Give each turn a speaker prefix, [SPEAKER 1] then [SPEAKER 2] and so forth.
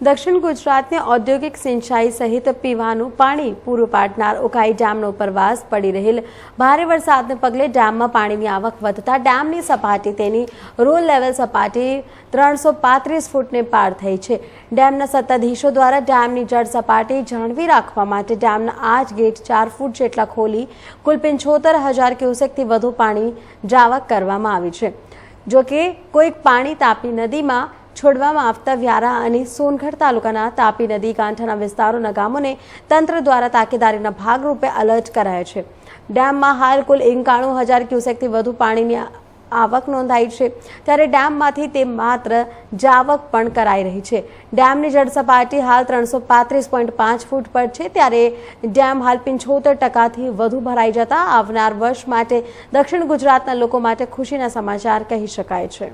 [SPEAKER 1] દક્ષિણ ગુજરાતને ઔદ્યોગિક સિંચાઈ સહિત પીવાનું પાણી પૂરું પાડનાર ઉકાઈ ડેમનો ઉપરવાસ પડી રહેલ. ભારે વરસાદને પગલે ડેમમાં પાણીની આવક વધતા ડેમની સપાટી તેની રોલ લેવલ સપાટી ત્રણસો પાંત્રીસ ફૂટને પાર થઈ છે. ડેમના સત્તાધીશો દ્વારા ડેમની જળ સપાટી જાળવી રાખવા માટે ડેમના આઠ ગેટ ચાર ફૂટ જેટલા ખોલી કુલ પંચોતેર હજાર ક્યુસેકથી વધુ પાણી જાવક કરવામાં આવી છે. જોકે કોઈક પાણી તાપી નદીમાં છોડવામાં આવતા વ્યારા અને સોનગઢ તાલુકાના તાપી નદી કાંઠાના વિસ્તારોના ગામોને તંત્ર દ્વારા તાકેદારીના ભાગરૂપે એલર્ટ કરાયા છે. ડેમમાં હાલ કુલ એકાણું હજાર ક્યુસેકથી વધુ પાણીની આવક નોંધાઈ છે. ત્યારે ડેમમાંથી તે માત્ર જાવક પણ કરાઈ રહી છે. ડેમની જળસપાટી હાલ ત્રણસો પાંત્રીસ પોઈન્ટ પાંચ ફૂટ પર છે. ત્યારે ડેમ હાલ પંચોતેર ટકાથી વધુ ભરાઈ જતા આવનાર વર્ષ માટે દક્ષિણ ગુજરાતના લોકો માટે ખુશીના સમાચાર કહી શકાય છે.